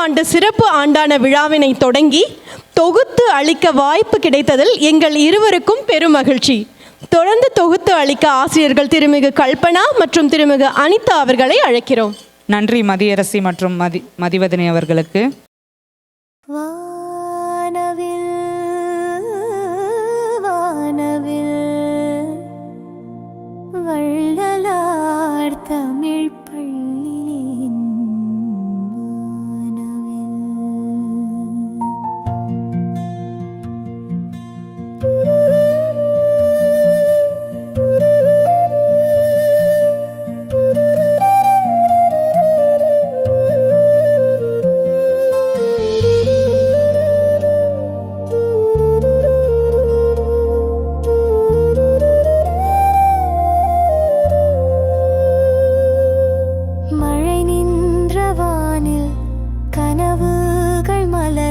ஆண்டு சிறப்பு ஆண்டான விழாவினை தொடங்கி தொகுத்து அளிக்க வாய்ப்பு கிடைத்ததில் எங்கள் இருவருக்கும் பெரும் மகிழ்ச்சி. தொடர்ந்து தொகுத்து அளிக்க ஆசிரியர்கள் திருமிகு கல்பனா மற்றும் திருமிகு அனிதா அவர்களை அழைக்கிறோம். நன்றி மதியரசி மற்றும் மதி மதிவதனி அவர்களுக்கு.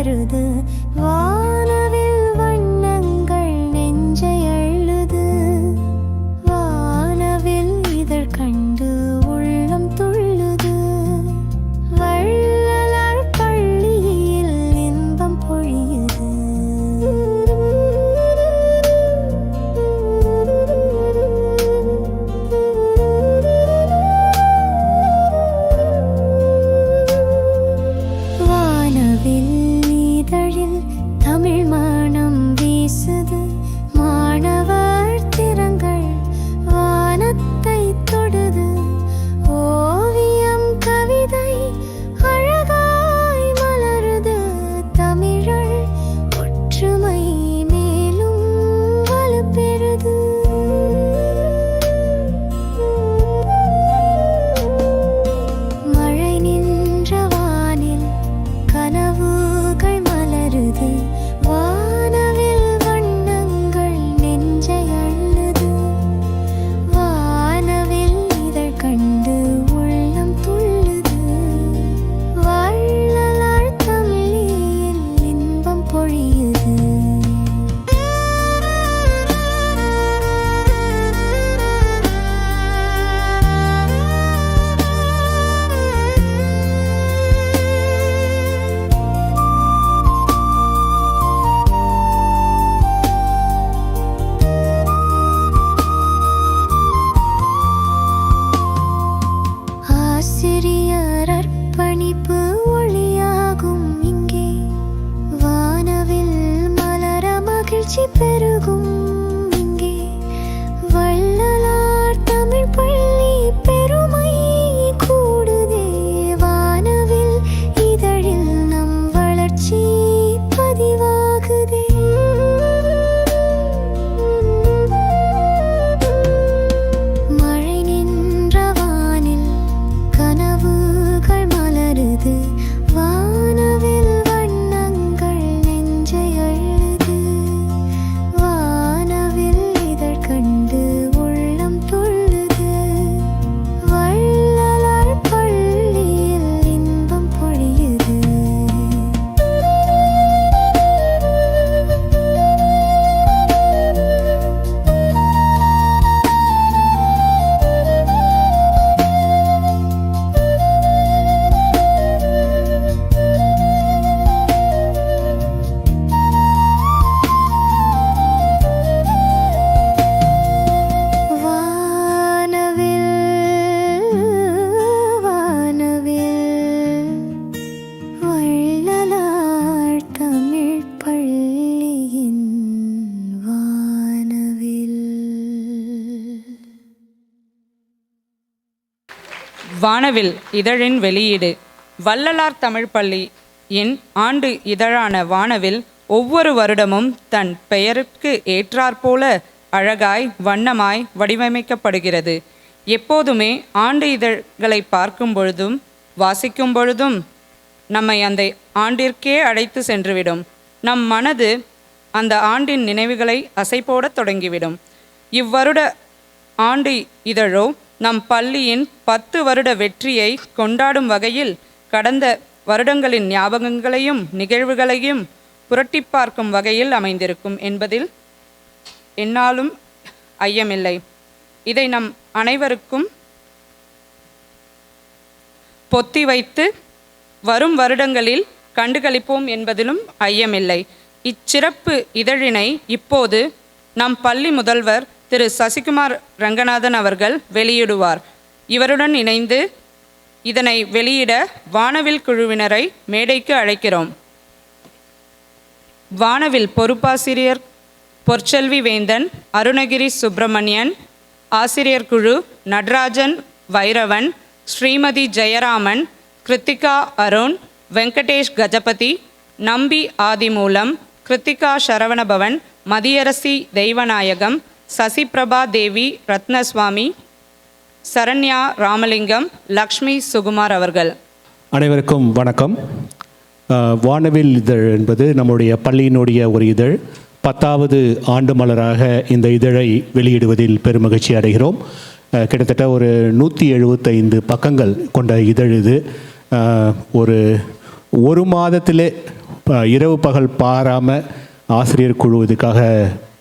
மலருது வானவில் வானவில் இதழின் வெளியீடு. வள்ளலார் தமிழ் பள்ளியின் ஆண்டு இதழான வானவில் ஒவ்வொரு வருடமும் தன் பெயருக்கு ஏற்றாற்போல அழகாய் வண்ணமாய் வடிவமைக்கப்படுகிறது. எப்போதுமே ஆண்டு இதழ்களை பார்க்கும் பொழுதும் வாசிக்கும் பொழுதும் நம்மை அந்த ஆண்டிற்கே அழைத்து சென்றுவிடும். நம் மனது அந்த ஆண்டின் நினைவுகளை அசைபோடத் தொடங்கிவிடும். இவ்வருட ஆண்டு இதழோ நம் பள்ளியின் பத்து வருட வெற்றியை கொண்டாடும் வகையில் கடந்த வருடங்களின் ஞாபகங்களையும் நிகழ்வுகளையும் புரட்டி பார்க்கும் வகையில் அமைந்திருக்கும் என்பதில் என்னாலும் ஐயமில்லை. இதை நம் அனைவருக்கும் பொத்தி வைத்து வரும் வருடங்களில் கண்டுகளிப்போம் என்பதிலும் ஐயமில்லை. இச்சிறப்பு இதழினை இப்போது நம் பள்ளி முதல்வர் திரு சசிகுமார் ரங்கநாதன் அவர்கள் வெளியிடுவார். இவருடன் இணைந்து இதனை வெளியிட வானவில் குழுவினரை மேடைக்கு அழைக்கிறோம். வானவில் பொறுப்பாசிரியர் பொற்செல்வி வேந்தன் அருணகிரி சுப்பிரமணியன் ஆசிரியர் குழு நடராஜன் வைரவன் ஸ்ரீமதி ஜெயராமன் கிருத்திகா அருண் வெங்கடேஷ் கஜபதி நம்பி ஆதிமூலம் கிருத்திகா சரவணபவன் மதியரசி தெய்வநாயகம் சசிபிரபா தேவி ரத்னசுவாமி சரண்யா ராமலிங்கம் லக்ஷ்மி சுகுமார் அவர்கள். அனைவருக்கும் வணக்கம். வானவில் இதழ் என்பது நம்முடைய பள்ளியினுடைய ஒரு இதழ். பத்தாவது ஆண்டு மலராக இந்த இதழை வெளியிடுவதில் பெருமகிழ்ச்சி அடைகிறோம். கிட்டத்தட்ட ஒரு நூற்றி எழுபத்தைந்து பக்கங்கள் கொண்ட இதழ் இது. ஒரு ஒரு மாதத்திலே இரவு பகல் பாராமல் ஆசிரியர் குழு இதுக்காக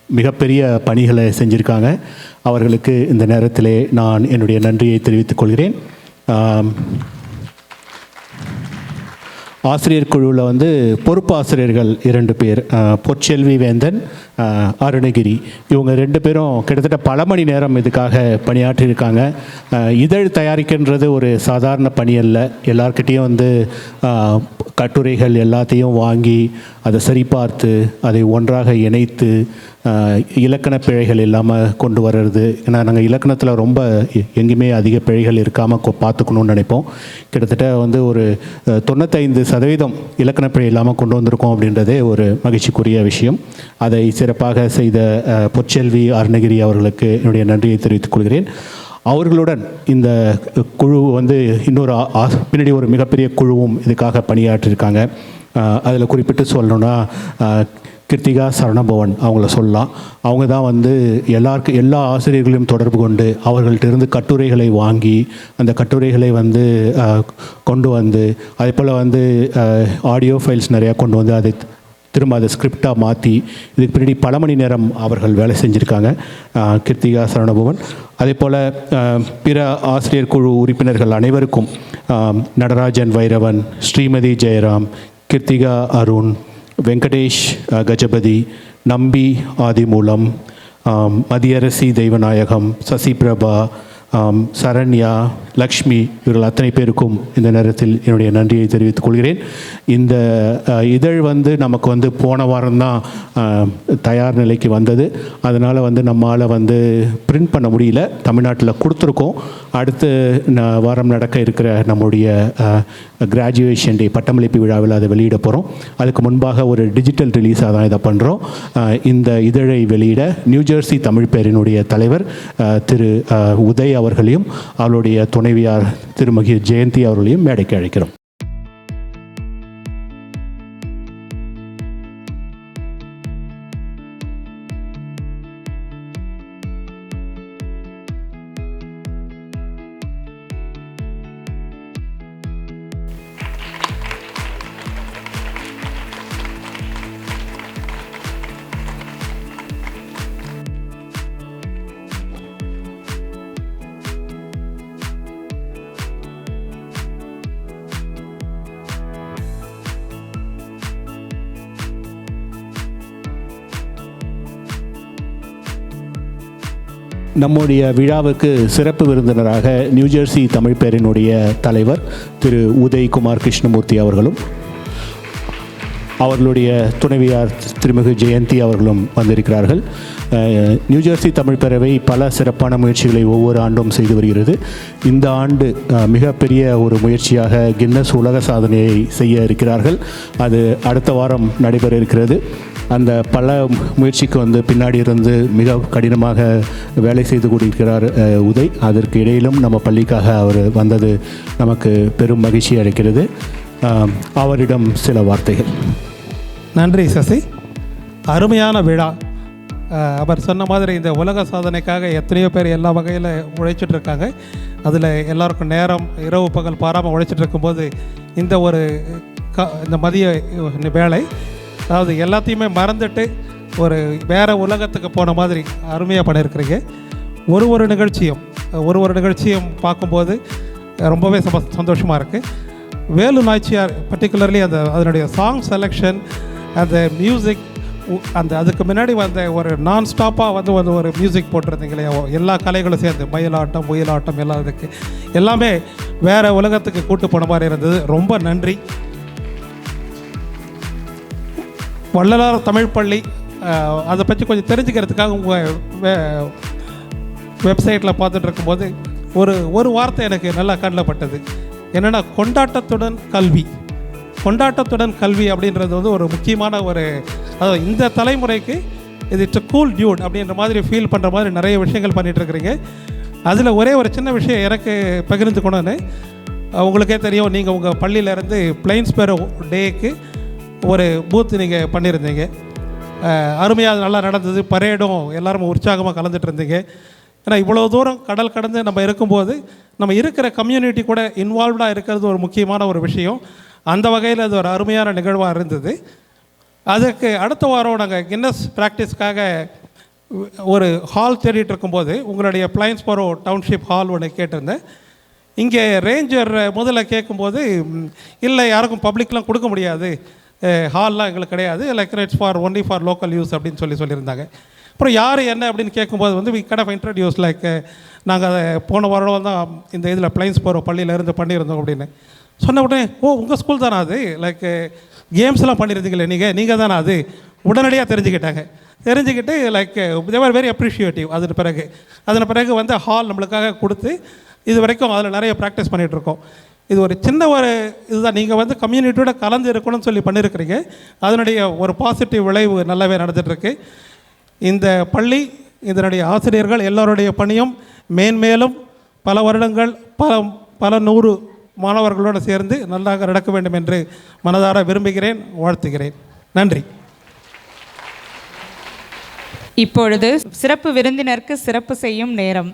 மிகப்பெரிய பணிகளை செஞ்சுருக்காங்க. அவர்களுக்கு இந்த நேரத்திலே நான் என்னுடைய நன்றியை தெரிவித்துக் கொள்கிறேன். ஆசிரியர் குழுவில் வந்து பொறுப்பு ஆசிரியர்கள் இரண்டு பேர் பொற்செல்வி வேந்தன் அருணகிரி. இவங்க ரெண்டு பேரும் கிட்டத்தட்ட பல மணி நேரம் இதுக்காக பணியாற்றியிருக்காங்க. இதழ் தயாரிக்கின்றது ஒரு சாதாரண பணி அல்ல. எல்லார்கிட்டேயும் வந்து கட்டுரைகள் எல்லாத்தையும் வாங்கி அதை சரிபார்த்து அதை ஒன்றாக இணைத்து இலக்கண பிழைகள் இல்லாமல் கொண்டு வர்றது. ஏன்னா நாங்கள் இலக்கணத்தில் ரொம்ப எங்கேயுமே அதிக பிழைகள் இருக்காமல் பார்த்துக்கணும்னு நினைப்போம். கிட்டத்தட்ட வந்து ஒரு தொண்ணூத்தைந்து தொண்ணூத்தைந்து சதவீதம் இலக்கணப்பிழை இல்லாமல் கொண்டு வந்திருக்கோம் அப்படின்றதே ஒரு மகிழ்ச்சிக்குரிய விஷயம். அதை சிறப்பாக செய்த பொற்செல்வி அருணகிரி அவர்களுக்கு என்னுடைய நன்றியை தெரிவித்துக் கொள்கிறேன். அவர்களுடன் இந்த குழு வந்து இன்னொரு ஆ- பின்னாடி ஒரு மிகப்பெரிய குழுவும் இதுக்காக பணியாற்றியிருக்காங்க அதில் குறிப்பிட்டு சொல்லணும்னா கிருத்திகா சரணபவன் அவங்கள சொல்லலாம். அவங்க தான் வந்து எல்லாருக்கு எல்லா ஆசிரியர்களையும் தொடர்பு கொண்டு அவர்கள்ட்ட இருந்து கட்டுரைகளை வாங்கி அந்த கட்டுரைகளை வந்து கொண்டு வந்து அதே போல் வந்து ஆடியோ ஃபைல்ஸ் நிறையா கொண்டு வந்து அதை திரும்ப அதை ஸ்கிரிப்டாக மாற்றி இதுக்கு பின்னாடி பல மணி நேரம் அவர்கள் வேலை செஞ்சுருக்காங்க கிருத்திகா சரணபவன். அதே போல் பிற ஆசிரியர் குழு உறுப்பினர்கள் அனைவருக்கும் நடராஜன் வைரவன் ஸ்ரீமதி ஜெயராம் கிருத்திகா அருண் வெங்கடேஷ் கஜபதி நம்பி ஆதிமூலம் மதியரசி தெய்வநாயகம் சசிபிரபா பிரபா சரண்யா லக்ஷ்மி இவர்கள் அத்தனை பேருக்கும் இந்த நேரத்தில் என்னுடைய நன்றியை தெரிவித்துக் கொள்கிறேன். இந்த இதழ் வந்து நமக்கு வந்து போன வாரம்தான் தான் தயார் நிலைக்கு வந்தது. அதனால் வந்து நம்மால் வந்து பிரிண்ட் பண்ண முடியல. தமிழ்நாட்டில் கொடுத்துருக்கோம். அடுத்து ந- வாரம் நடக்க இருக்கிற நம்முடைய கிராஜுவேஷன் டே பட்டமளிப்பு விழாவில் அதை வெளியிட போகிறோம் அதுக்கு முன்பாக ஒரு டிஜிட்டல் ரிலீஸாக தான் இதை பண்ணுறோம் இந்த இதழை வெளியிட நியூஜெர்சி தமிழ் பேரினுடைய தலைவர் திரு உதய் அவர்களையும் அவருடைய மனைவியார் திருமகி ஜெயந்தி அவர்களையும் மேடைக்கு அழைக்கிறோம். நம்முடைய விழாவுக்கு சிறப்பு விருந்தினராக நியூஜெர்சி தமிழ் பேரினுடைய தலைவர் திரு உதய்குமார் கிருஷ்ணமூர்த்தி அவர்களும் அவர்களுடைய துணைவியார் திருமிகு ஜெயந்தி அவர்களும் வந்திருக்கிறார்கள். நியூஜெர்சி தமிழ் பேரவை பல சிறப்பான முயற்சிகளை ஒவ்வொரு ஆண்டும் செய்து வருகிறது. இந்த ஆண்டு மிகப்பெரிய ஒரு முயற்சியாக கின்னஸ் உலக சாதனையை செய்ய இருக்கிறார்கள். அது அடுத்த வாரம் நடைபெற இருக்கிறது. அந்த பல முயற்சிக்கு வந்து பின்னாடி இருந்து மிக கடினமாக வேலை செய்து கொண்டிருக்கிறார் உதய். அதற்கு இடையிலும் நம்ம பள்ளிக்காக அவர் வந்தது நமக்கு பெரும் மகிழ்ச்சி அளிக்கிறது. அவரிடம் சில வார்த்தைகள். நன்றி சசி. அருமையான விழா. அவர் சொன்ன மாதிரி இந்த உலக சாதனைக்காக எத்தனையோ பேர் எல்லா வகையில் உழைச்சிட்டு இருக்காங்க. அதில் எல்லாருக்கும் நேரம் இரவு பகல் பாராமல் உழைச்சிட்டு இருக்கும்போது இந்த ஒரு க இந்த மதிய வேலை அதாவது எல்லாத்தையுமே மறந்துட்டு ஒரு வேறு உலகத்துக்கு போன மாதிரி அருமையாக பண்ணியிருக்கிறீங்க. ஒரு ஒரு நிகழ்ச்சியும் ஒரு ஒரு நிகழ்ச்சியும் பார்க்கும்போது ரொம்பவே சம சந்தோஷமாக இருக்குது வேலு நாச்சியார் பர்டிகுலர்லி அந்த அதனுடைய சாங் செலெக்ஷன் அந்த மியூசிக் அந்த அதுக்கு முன்னாடி வந்த ஒரு நான் ஸ்டாப்பாக வந்து வந்து ஒரு மியூசிக் போட்டிருந்தீங்க இல்லையா? எல்லா கலைகளும் சேர்ந்து மயிலாட்டம் ஒயிலாட்டம் எல்லாம் இதுக்கு எல்லாமே வேறு உலகத்துக்கு கூட்டு போன மாதிரி இருந்தது. ரொம்ப நன்றி. வள்ளலார் தமிழ் பள்ளி அதை பற்றி கொஞ்சம் தெரிஞ்சுக்கிறதுக்காக உங்கள் வெப்சைட்டில் பார்த்துட்டு இருக்கும்போது ஒரு ஒரு வார்த்தை எனக்கு நல்லா கண்ணில் பட்டது. என்னென்னா கொண்டாட்டத்துடன் கல்வி. கொண்டாட்டத்துடன் கல்வி அப்படின்றது வந்து ஒரு முக்கியமான ஒரு அதாவது இந்த தலைமுறைக்கு இது இட்ஸ் கூல் டியூட் அப்படின்ற மாதிரி ஃபீல் பண்ணுற மாதிரி நிறைய விஷயங்கள் பண்ணிகிட்ருக்குறீங்க அதில் ஒரே ஒரு சின்ன விஷயம் எனக்கு பகிர்ந்துக்கணும்னு உங்களுக்கே தெரியும். நீங்கள் உங்கள் பள்ளியிலேருந்து பிளைன்ஸ் பேர் டேக்கு ஒரு பூத் நீங்கள் பண்ணியிருந்தீங்க. அருமையாக நல்லா நடந்தது. பரேடும் எல்லாரும் உற்சாகமாக கலந்துட்டு இருந்தீங்க. ஏன்னா இவ்வளோ தூரம் கடல் கடந்து நம்ம இருக்கும்போது நம்ம இருக்கிற கம்யூனிட்டி கூட இன்வால்வ்டாக இருக்கிறது ஒரு முக்கியமான ஒரு விஷயம். அந்த வகையில் அது ஒரு அருமையான நிகழ்வாக இருந்தது. அதுக்கு அடுத்த வாரம் நாங்கள் கின்னஸ் ப்ராக்டிஸ்க்காக ஒரு ஹால் தேடிட்டு இருக்கும்போது உங்களுடைய பிளைன்ஸ்போரோ டவுன்ஷிப் ஹால் ஒன்று கேட்டிருந்தேன். இங்கே ரேஞ்சர் முதல்ல கேட்கும்போது இல்லை யாருக்கும் பப்ளிக்லாம் கொடுக்க முடியாது. ஹால்லாம் எங்களுக்கு கிடையாது. Like for only for local use அப்படின்னு சொல்லி சொல்லியிருந்தாங்க. அப்புறம் யார் என்ன அப்படின்னு கேட்கும்போது வந்து we cut off introduce like நாங்கள் அதை போன வாரம் தான் இந்த இதில் பிளைன்ஸ் போகிற பள்ளியிலேருந்து பண்ணியிருந்தோம் அப்படின்னு. சொன்ன உடனே ஓ உங்கள் ஸ்கூல் தானே அது? லைக் கேம்ஸ்லாம் பண்ணியிருந்தீங்களே நீங்கள் நீங்கள் தானே அது? உடனடியாக தெரிஞ்சுக்கிட்டாங்க. தெரிஞ்சுக்கிட்டு லைக் தேவர் வெரி அப்ரிஷியேட்டிவ் அதன் பிறகு. அதன் பிறகு வந்து ஹால் நம்மளுக்காக கொடுத்து இது வரைக்கும் அதில் நிறைய ப்ராக்டிஸ் பண்ணிகிட்ருக்கோம் இது ஒரு சின்ன ஒரு இதுதான். நீங்கள் வந்து கம்யூனிட்டியோட கலந்து இருக்கணும்னு சொல்லி பண்ணியிருக்கிறீங்க அதனுடைய ஒரு பாசிட்டிவ் விளைவு நல்லாவே நடந்துகிட்ருக்கு இந்த பள்ளி இதனுடைய ஆசிரியர்கள் எல்லோருடைய பணியும் மேன்மேலும் பல வருடங்கள் பல பல நூறு மாணவர்களோடு சேர்ந்து நல்லாக நடக்க வேண்டும் என்று மனதார விரும்புகிறேன் வாழ்த்துகிறேன். நன்றி. இப்பொழுது சிறப்பு விருந்தினருக்கு சிறப்பு செய்யும் நேரம்.